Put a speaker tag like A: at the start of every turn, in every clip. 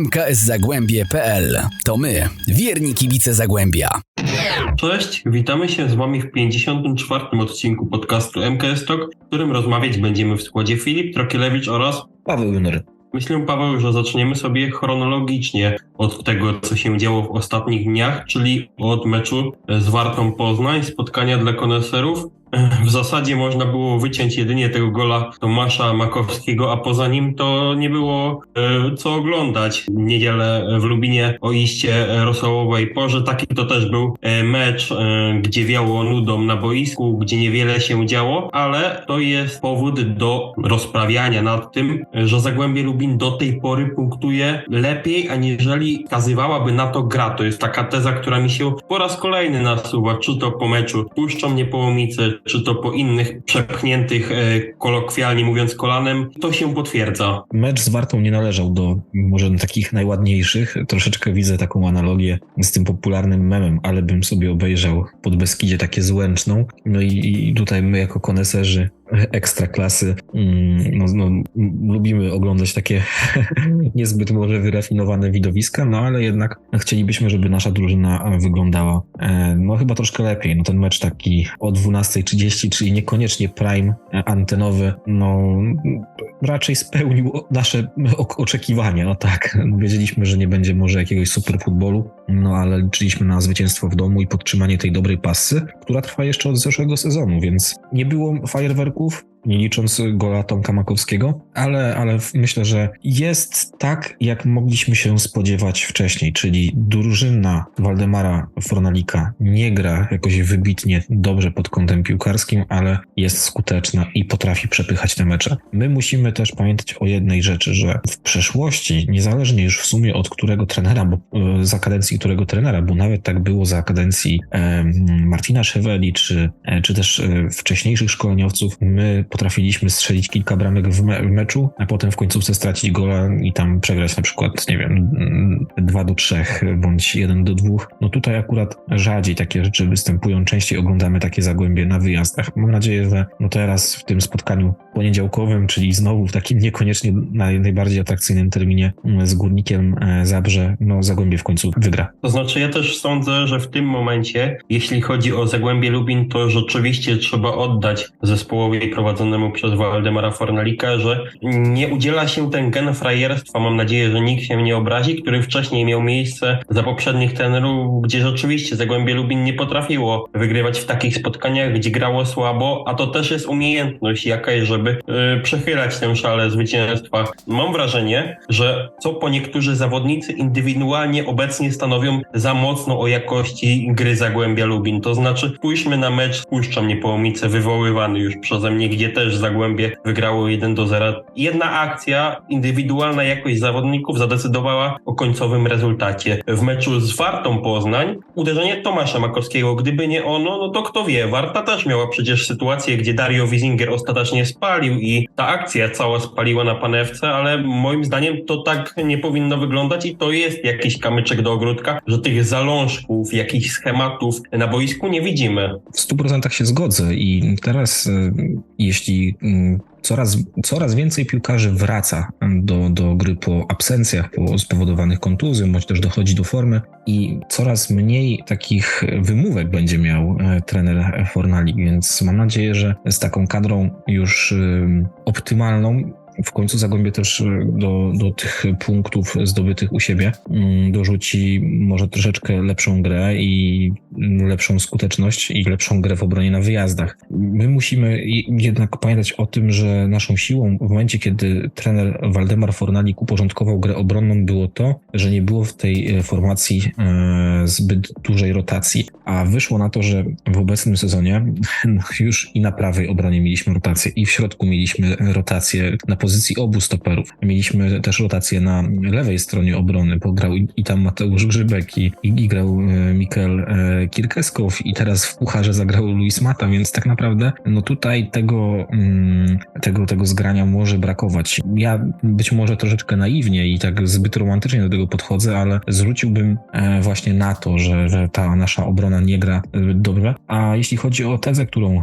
A: mkszagłębie.pl. To my, wierni kibice Zagłębia.
B: Cześć, witamy się z Wami w 54. odcinku podcastu MKS Talk, w którym rozmawiać będziemy w składzie Filip Trokielewicz oraz
C: Paweł Juner.
B: Myślę, Paweł, że zaczniemy sobie chronologicznie od tego, co się działo w ostatnich dniach, czyli od meczu z Wartą Poznań, spotkania dla koneserów. W zasadzie można było wyciąć jedynie tego gola Tomasza Makowskiego, a poza nim to nie było e, co oglądać. Niedzielę w Lubinie o iście rosołowej porze. Taki to też był e, mecz, e, gdzie wiało nudą na boisku, gdzie niewiele się działo, ale to jest powód do rozprawiania nad tym, że Zagłębie Lubin do tej pory punktuje lepiej, aniżeli kazywałaby na to gra. To jest taka teza, która mi się po raz kolejny nasuwa, czy to po meczu Puszczą mnie połomice, czy to po innych przepchniętych, e, kolokwialnie mówiąc, kolanem, to się potwierdza.
C: Mecz z Wartą nie należał do może takich najładniejszych. Troszeczkę widzę taką analogię z tym popularnym memem, ale bym sobie obejrzał pod Beskidzie takie złęczną. No i, i tutaj my jako koneserzy ekstra klasy mm, no, no, lubimy oglądać takie niezbyt może wyrafinowane widowiska, no ale jednak chcielibyśmy, żeby nasza drużyna wyglądała e, no chyba troszkę lepiej. No ten mecz taki o 12.30, czyli niekoniecznie prime antenowy, no raczej spełnił nasze oczekiwania, no tak. Wiedzieliśmy, że nie będzie może jakiegoś super futbolu, no ale liczyliśmy na zwycięstwo w domu i podtrzymanie tej dobrej pasy, która trwa jeszcze od zeszłego sezonu, więc nie było fajerwerków, nie licząc gola Tomka Makowskiego, ale, ale myślę, że jest tak, jak mogliśmy się spodziewać wcześniej, czyli drużyna Waldemara Fornalika nie gra jakoś wybitnie dobrze pod kątem piłkarskim, ale jest skuteczna i potrafi przepychać te mecze. My musimy też pamiętać o jednej rzeczy, że w przeszłości, niezależnie już w sumie od którego trenera, bo e, za kadencji którego trenera, bo nawet tak było za kadencji e, Martina Szeweli, czy, e, czy też wcześniejszych szkoleniowców, my potrafiliśmy strzelić kilka bramek w, me w meczu, a potem w końcówce stracić gola i tam przegrać na przykład, nie wiem, 2 do 3 bądź 1 do 2. No tutaj akurat rzadziej takie rzeczy występują, częściej oglądamy takie zagłębie na wyjazdach. Mam nadzieję, że no teraz w tym spotkaniu poniedziałkowym, czyli znowu w takim niekoniecznie najbardziej atrakcyjnym terminie z Górnikiem e, Zabrze, no Zagłębie w końcu wygra.
B: To znaczy ja też sądzę, że w tym momencie, jeśli chodzi o Zagłębie Lubin, to rzeczywiście trzeba oddać zespołowi prowadzącemu prowadzonemu przez Waldemara Fornalika, że nie udziela się ten gen frajerstwa, mam nadzieję, że nikt się nie obrazi, który wcześniej miał miejsce za poprzednich tenerów, gdzie rzeczywiście Zagłębie Lubin nie potrafiło wygrywać w takich spotkaniach, gdzie grało słabo, a to też jest umiejętność jakaś, żeby yy, przechylać tę szalę zwycięstwa. Mam wrażenie, że co po niektórzy zawodnicy indywidualnie obecnie stanowią za mocno o jakości gry Zagłębia Lubin. To znaczy, spójrzmy na mecz, puszczam niepołomice wywoływany już przeze mnie, gdzie też Zagłębie wygrało 1 do 0. Jedna akcja, indywidualna jakość zawodników zadecydowała o końcowym rezultacie. W meczu z Wartą Poznań uderzenie Tomasza Makowskiego, gdyby nie ono, no to kto wie, Warta też miała przecież sytuację, gdzie Dario Wiesinger ostatecznie spalił i ta akcja cała spaliła na panewce, ale moim zdaniem to tak nie powinno wyglądać i to jest jakiś kamyczek do ogródka, że tych zalążków, jakichś schematów na boisku nie widzimy.
C: W 100% się zgodzę i teraz y, jeśli mm, coraz, coraz więcej piłkarzy wraca do, do gry po absencjach, po spowodowanych kontuzją, bądź też dochodzi do formy i coraz mniej takich wymówek będzie miał e, trener Fornali, więc mam nadzieję, że z taką kadrą już optymalną w końcu Zagłębie też e, do, do tych punktów zdobytych u siebie mm, dorzuci może troszeczkę lepszą grę i lepszą skuteczność i lepszą grę w obronie na wyjazdach. My musimy jednak pamiętać o tym, że naszą siłą w momencie, kiedy trener Waldemar Fornalik uporządkował grę obronną, było to, że nie było w tej e, formacji e, zbyt dużej rotacji, a wyszło na to, że w obecnym sezonie już i na prawej obronie mieliśmy rotację i w środku mieliśmy rotację na pozycji obu stoperów. Mieliśmy też rotację na lewej stronie obrony, bo grał i tam Mateusz Grzybek i, i, grał e, Mikel e, Kirkeskow i teraz w pucharze zagrał Luis Mata, więc tak naprawdę no tutaj tego, mm, tego, tego zgrania może brakować. Ja być może troszeczkę naiwnie i tak zbyt romantycznie do tego podchodzę, ale zwróciłbym e, właśnie na to, że, że ta nasza obrona nie gra dobrze. A jeśli chodzi o tezę, którą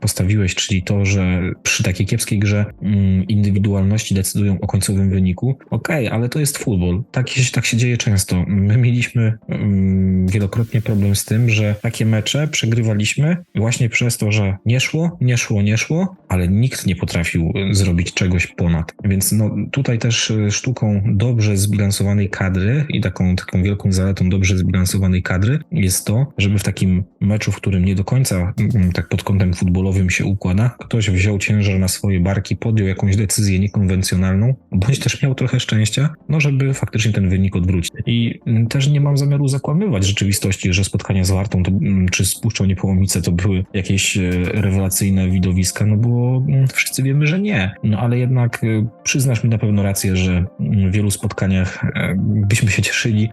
C: postawiłeś, czyli to, że przy takiej kiepskiej grze mm, indywidualności decydują o końcowym wyniku. Okej, ale to jest futbol. Tak tak się dzieje często. My mieliśmy mm, wielokrotnie problem z tym, że takie mecze przegrywaliśmy właśnie przez to, że nie szło, nie szło, nie szło, ale nikt nie potrafił y, zrobić czegoś ponad. Więc no, tutaj też y, sztuką dobrze zbilansowanej kadry i taką, taką wielką zaletą dobrze zbilansowanej kadry jest to, żeby w takim meczu, w którym nie do końca mm, tak pod kątem futbolowym się układa, ktoś wziął ciężar na swoje barki, podjął jakąś decyzję niekonwencjonalną, bądź też miał trochę szczęścia, no żeby faktycznie ten wynik odwrócić. I mm, też nie mam zamiaru zakłamywać rzeczywistości, że spotkania z Wartą to, mm, czy z Puszczą Niepołomice to były jakieś e, rewelacyjne widowiska, no bo mm, wszyscy wiemy, że nie. No ale jednak e, przyznasz mi na pewno rację, że w wielu spotkaniach e, byśmy się cieszyli,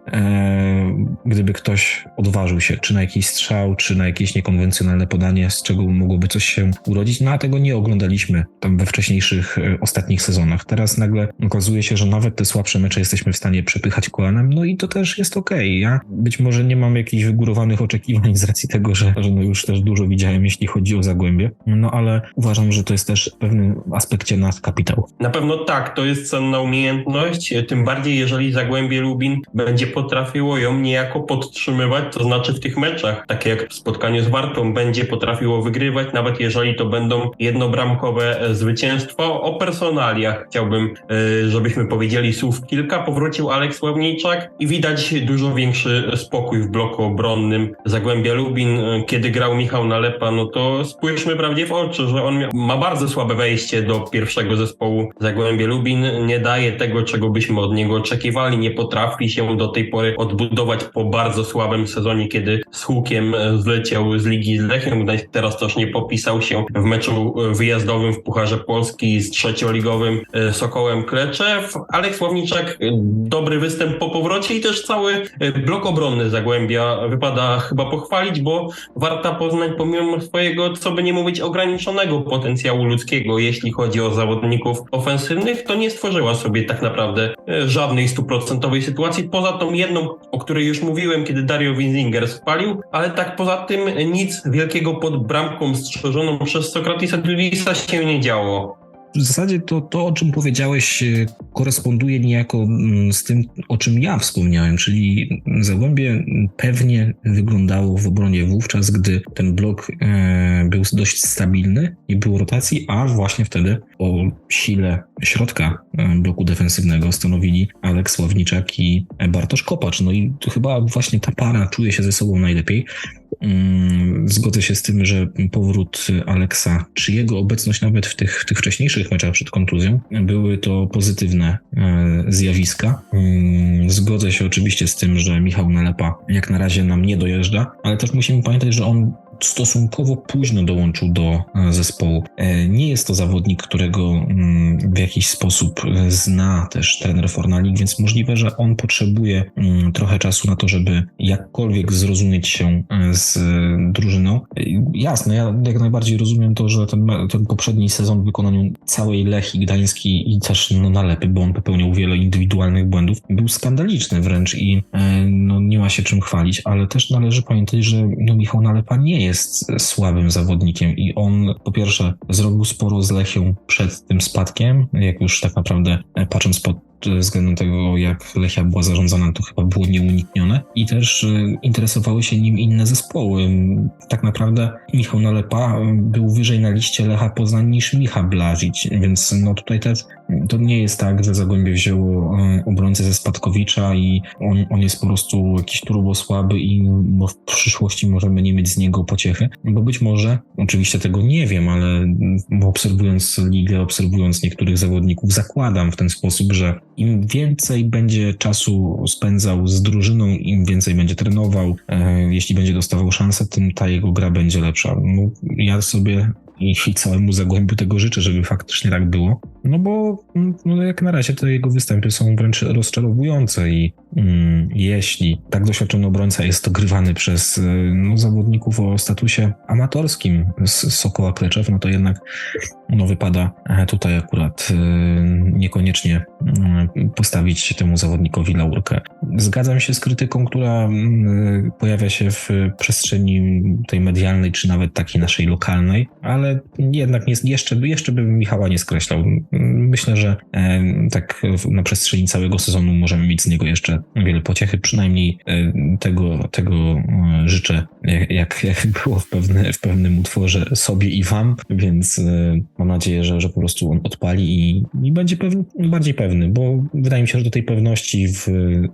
C: gdyby ktoś odważył się, czy na jakiś strzał, czy na jakieś niekonwencjonalne podanie, z czego mogłoby coś się urodzić, no a tego nie oglądaliśmy tam we wcześniejszych ostatnich sezonach. Teraz nagle okazuje się, że nawet te słabsze mecze jesteśmy w stanie przepychać kolanem, no i to też jest okej. Ja być może nie mam jakichś wygórowanych oczekiwań z racji tego, że, że no już też dużo widziałem, jeśli chodzi o Zagłębie, no ale uważam, że to jest też w pewnym aspekcie nasz kapitał.
B: Na pewno tak, to jest cenna umiejętność, tym bardziej jeżeli Zagłębie Lubin będzie potrafiło ją niejako podtrzymywać, to znaczy w tych meczach, takie jak w spotkaniu z Wartą, będzie potrafiło wygrywać, nawet jeżeli to będą jednobramkowe zwycięstwa. Personaliach chciałbym, e, żebyśmy powiedzieli słów kilka. Powrócił Aleks Ławniczak i widać dużo większy spokój w bloku obronnym Zagłębia Lubin. E, Kiedy grał Michał Nalepa, no to spójrzmy prawdzie w oczy, że on ma bardzo słabe wejście do pierwszego zespołu Zagłębie Lubin. Nie daje tego, czego byśmy od niego oczekiwali. Nie potrafi się do tej pory odbudować po bardzo słabym sezonie, kiedy z hukiem zleciał z Ligi z Lechem. Teraz też nie popisał się w meczu wyjazdowym w Pucharze Polski z trzecioligowym e, Sokołem Kleczew. Aleks Ławniczak, e, dobry występ po powrocie i też cały e, blok obronny Zagłębia wypada chyba pochwalić, bo Warta Poznań pomimo swojego, co by nie mówić, ograniczonego potencjału ludzkiego, jeśli chodzi o zawodników ofensywnych, to nie stworzyła sobie tak naprawdę żadnej stuprocentowej sytuacji, poza tą jedną, o której już mówiłem, kiedy Dario Winzinger spalił, ale tak poza tym nic wielkiego pod bramką strzeżoną przez Sokratisa Dudisa się nie działo.
C: W zasadzie to, to, o czym powiedziałeś, e, koresponduje niejako mm, z tym, o czym ja wspomniałem, czyli Zagłębie pewnie wyglądało w obronie wówczas, gdy ten blok e, był dość stabilny i był rotacji, a właśnie wtedy o sile środka e, bloku defensywnego stanowili Aleks Ławniczak i Bartosz Kopacz. No i chyba właśnie ta para czuje się ze sobą najlepiej. Mm, Zgodzę się z tym, że powrót Aleksa, czy jego obecność nawet w tych, tych wcześniejszych meczach przed kontuzją, były to pozytywne e, zjawiska. Mm, Zgodzę się oczywiście z tym, że Michał Nalepa jak na razie nam nie dojeżdża, ale też musimy pamiętać, że on stosunkowo późno dołączył do e, zespołu. E, Nie jest to zawodnik, którego mm, w jakiś sposób e, zna też trener Fornalik, więc możliwe, że on potrzebuje mm, trochę czasu na to, żeby jakkolwiek zrozumieć się z drużyną. Jasne, ja jak najbardziej rozumiem to, że ten, ten poprzedni sezon w wykonaniu całej Lechii Gdańskiej i też no, Nalepy, bo on popełniał wiele indywidualnych błędów, był skandaliczny wręcz i e, no, nie ma się czym chwalić, ale też należy pamiętać, że no, Michał Nalepa nie jest słabym zawodnikiem i on po pierwsze zrobił sporo z Lechią przed tym spadkiem, jak już tak naprawdę e, patrząc pod względem tego, jak Lechia była zarządzana, to chyba było nieuniknione. I też e, interesowały się nim inne zespoły. Tak naprawdę Michał Nalepa e, był wyżej na liście Lecha Poznań niż Micha Blazić, więc no tutaj też to nie jest tak, że Zagłębie wzięło e, obrońcę ze Spadkowicza i on, on jest po prostu jakiś turbo słaby i no, w przyszłości możemy nie mieć z niego pociechy, bo być może, oczywiście tego nie wiem, ale mm, obserwując ligę, obserwując niektórych zawodników, zakładam w ten sposób, że im więcej będzie czasu spędzał z drużyną, im więcej będzie trenował, e, jeśli będzie dostawał szansę, tym ta jego gra będzie lepsza. No, ja sobie i, całemu zagłębiu tego życzę, żeby faktycznie tak było. No bo no jak na razie te jego występy są wręcz rozczarowujące i mm, jeśli tak doświadczony obrońca jest to grywany przez y, no, zawodników o statusie amatorskim z Sokoła Kleczew, no to jednak no, wypada e, tutaj akurat y, niekoniecznie y, postawić temu zawodnikowi laurkę. Zgadzam się z krytyką, która y, pojawia się w przestrzeni tej medialnej, czy nawet takiej naszej lokalnej, ale jednak nie, jeszcze, jeszcze bym Michała nie skreślał. Myślę, że e, tak na przestrzeni całego sezonu możemy mieć z niego jeszcze wiele pociechy. Przynajmniej e, tego, tego e, życzę, jak, jak było w, pewne, w pewnym utworze sobie i wam, więc mam nadzieję, że, że po prostu on odpali i, i będzie pewny, bardziej pewny, bo wydaje mi się, że do tej pewności w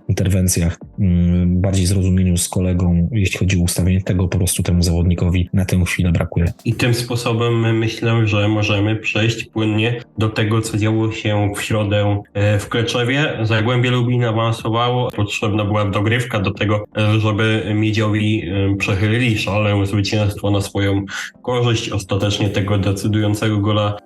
C: interwencjach, mm, bardziej zrozumieniu z kolegą, jeśli chodzi o ustawienie tego, po prostu temu zawodnikowi na tę chwilę brakuje.
B: I tym sposobem myślę, że możemy przejść płynnie do tego, co działo się w środę e, w Kleczewie. Zagłębie Lubin awansowało. Potrzebna była dogrywka do tego, e, żeby Miedziowi e, przechylili szalę zwycięstwo na swoją korzyść. Ostatecznie tego decydującego gola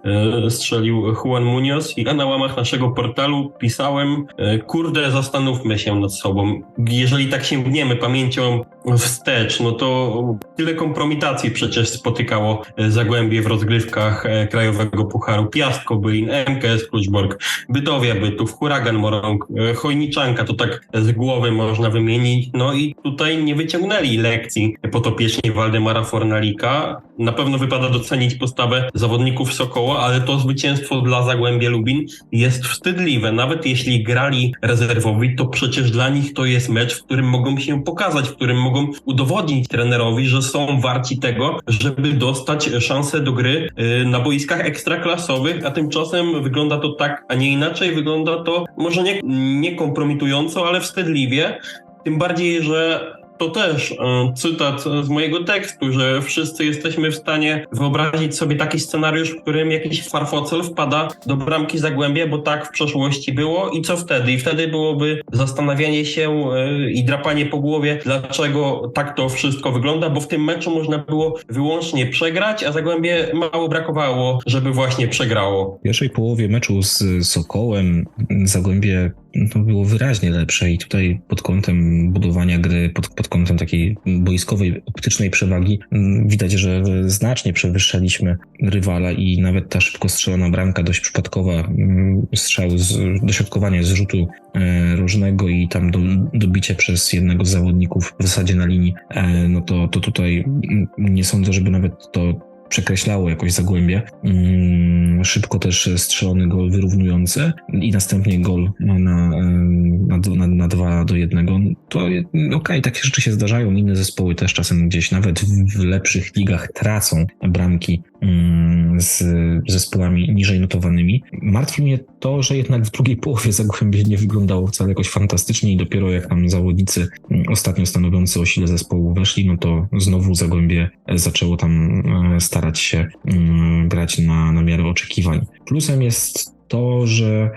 B: strzelił Juan Munoz. I ja na łamach naszego portalu pisałem, kurde, zastanówmy się nad sobą. Jeżeli tak sięgniemy pamięcią wstecz, no to tyle kompromitacji przecież spotykało e, Zagłębie w rozgrywkach e, Krajowego Pucharu. Piast Kobyłin, MKS Kluczbork, Bytowia Bytów, Huragan Morąg, e, Chojniczanka, to tak z głowy można wymienić. No i tutaj nie wyciągnęli lekcji potopieczni Waldemara Fornalika. Na pewno wypada docenić postawę zawodników Sokoła, ale to zwycięstwo dla Zagłębia Lubin jest wstydliwe. Nawet jeśli grali rezerwowi, to przecież dla nich to jest mecz, w którym mogą się pokazać, w którym mogą udowodnić trenerowi, że są warci tego, żeby dostać szansę do gry y, na boiskach ekstraklasowych, a tymczasem wygląda to tak, a nie inaczej. Wygląda to może nie, nie kompromitująco, ale wstydliwie. Tym bardziej, że to też e, cytat z mojego tekstu, że wszyscy jesteśmy w stanie wyobrazić sobie taki scenariusz, w którym jakiś farfocel wpada do bramki Zagłębia, bo tak w przeszłości było i co wtedy? I wtedy byłoby zastanawianie się e, i drapanie po głowie, dlaczego tak to wszystko wygląda, bo w tym meczu można było wyłącznie przegrać, a Zagłębie mało brakowało, żeby właśnie przegrało.
C: W pierwszej połowie meczu z Sokołem Zagłębie no, było wyraźnie lepsze i tutaj pod kątem budowania gry, pod, pod kątem takiej boiskowej, optycznej przewagi mm, widać, że znacznie przewyższaliśmy rywala i nawet ta szybko strzelona bramka, dość przypadkowa mm, strzał, z, dośrodkowanie z rzutu e, różnego i tam do, dobicie przez jednego z zawodników w zasadzie na linii, e, no to, to tutaj mm, nie sądzę, żeby nawet to przekreślało jakoś zagłębie. Mm, szybko też strzelony gol wyrównujący i następnie gol na, na, na, na 2 do 1. To je- okej, takie rzeczy się zdarzają. Inne zespoły też czasem gdzieś nawet w, lepszych ligach tracą bramki z zespołami niżej notowanymi. Martwi mnie to, że jednak w drugiej połowie Zagłębie nie wyglądało wcale jakoś fantastycznie i dopiero jak tam zawodnicy mm, ostatnio stanowiący o sile zespołu weszli, no to znowu Zagłębie zaczęło tam e, starać się mm, grać na, na miarę oczekiwań. Plusem jest to, że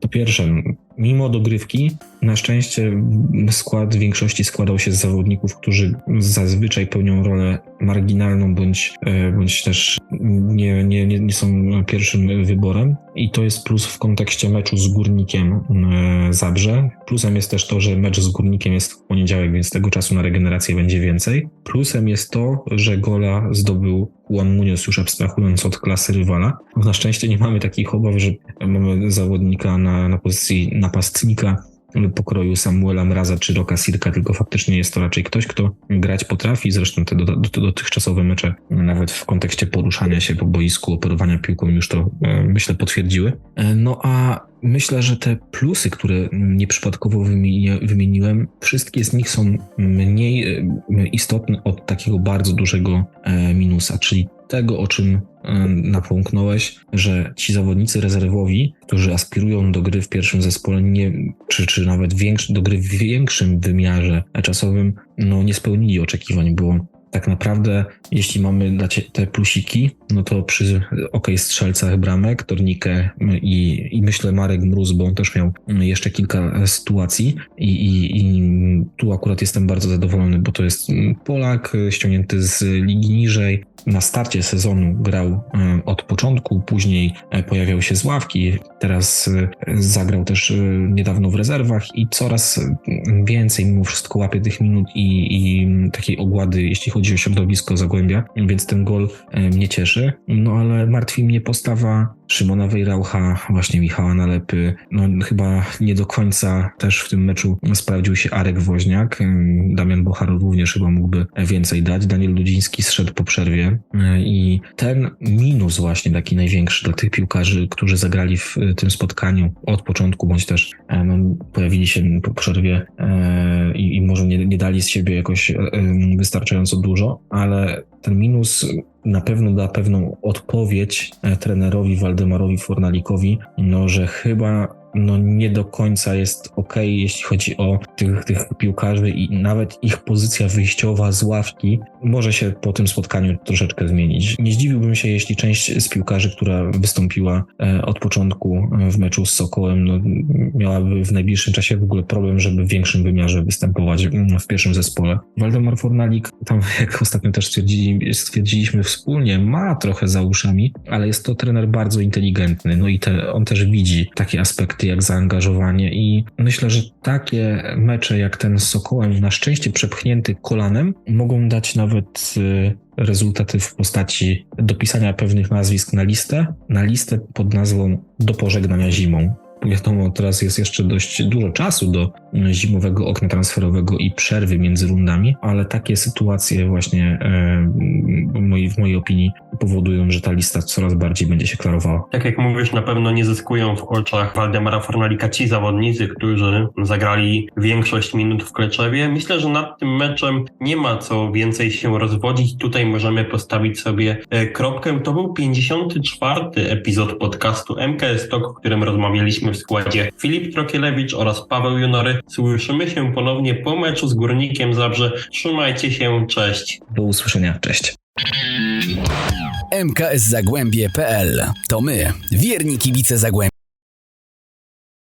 C: po pierwsze, mimo dogrywki, na szczęście skład w większości składał się z zawodników, którzy zazwyczaj pełnią rolę marginalną bądź, e, bądź też nie, nie, nie, są pierwszym wyborem. I to jest plus w kontekście meczu z Górnikiem e, Zabrze. Plusem jest też to, że mecz z Górnikiem jest w poniedziałek, więc tego czasu na regenerację będzie więcej. Plusem jest to, że gola zdobył Juan Munoz już abstrahując od klasy rywala. Na szczęście nie mamy takich obaw, że mamy zawodnika na, na pozycji napastnika pokroju Samuela Mraza czy Roka Sirka, tylko faktycznie jest to raczej ktoś, kto grać potrafi. Zresztą te do, do, dotychczasowe mecze, nawet w kontekście poruszania się po boisku, operowania piłką już to e, myślę potwierdziły. E, No a myślę, że te plusy, które nieprzypadkowo wymieni- wymieniłem, wszystkie z nich są mniej e, istotne od takiego bardzo dużego minusa, czyli tego, o czym e, napomknąłeś, że ci zawodnicy rezerwowi, którzy aspirują do gry w pierwszym zespole, nie, czy, czy nawet większy, do gry w większym wymiarze czasowym, no nie spełnili oczekiwań, bo tak naprawdę, jeśli mamy dać te plusiki, no to przy ok strzelcach bramek, Tornikę i, i myślę Marek Mróz, bo on też miał jeszcze kilka sytuacji i, i, i tu akurat jestem bardzo zadowolony, bo to jest Polak ściągnięty z ligi niżej. Na starcie sezonu grał e, od początku, później e, pojawiał się z ławki, teraz e, zagrał też niedawno w rezerwach i coraz więcej mimo wszystko łapie tych minut i, i takiej ogłady, jeśli chodzi o środowisko Zagłębia, więc ten gol mnie cieszy. No ale martwi mnie postawa Szymona Wejraucha, właśnie Michała Nalepy. No chyba nie do końca też w tym meczu sprawdził się Arek Woźniak. Damian Bochar również chyba mógłby więcej dać. Daniel Ludziński zszedł po przerwie i ten minus właśnie taki największy dla tych piłkarzy, którzy zagrali w tym spotkaniu od początku, bądź też e, no, pojawili się po przerwie e, i, i może nie, nie dali z siebie jakoś e, wystarczająco dużo, ale ten minus na pewno da pewną odpowiedź e, trenerowi Waldemarowi Fornalikowi, no że chyba no nie do końca jest ok, jeśli chodzi o tych, tych piłkarzy i nawet ich pozycja wyjściowa z ławki może się po tym spotkaniu troszeczkę zmienić. Nie zdziwiłbym się, jeśli część z piłkarzy, która wystąpiła e, od początku e, w meczu z Sokołem, no, miałaby w najbliższym czasie w ogóle problem, żeby w większym wymiarze występować mm, w pierwszym zespole. Waldemar Fornalik, tam jak ostatnio też stwierdzili, stwierdziliśmy wspólnie, ma trochę za uszami, ale jest to trener bardzo inteligentny, no i te, on też widzi takie aspekty jak zaangażowanie i myślę, że takie mecze jak ten z Sokołem, na szczęście przepchnięty kolanem, mogą dać nawet y, rezultaty w postaci dopisania pewnych nazwisk na listę, na listę pod nazwą do pożegnania zimą. Wiadomo, teraz jest jeszcze dość dużo czasu do zimowego okna transferowego i przerwy między rundami, ale takie sytuacje właśnie e, w, mojej, w mojej opinii powodują, że ta lista coraz bardziej będzie się klarowała.
B: Tak jak mówisz, na pewno nie zyskują w oczach Waldemara Fornalika ci zawodnicy, którzy zagrali większość minut w Kleczewie. Myślę, że nad tym meczem nie ma co więcej się rozwodzić. Tutaj możemy postawić sobie e, kropkę. To był 54. epizod podcastu MKS Talk, w którym rozmawialiśmy w składzie Filip Trokielewicz oraz Paweł Junory. Słyszymy się ponownie po meczu z Górnikiem Zabrze. Trzymajcie się, cześć!
C: Do usłyszenia, cześć.
A: mkszagłębie.pl To my, wierni kibice Zagłębia.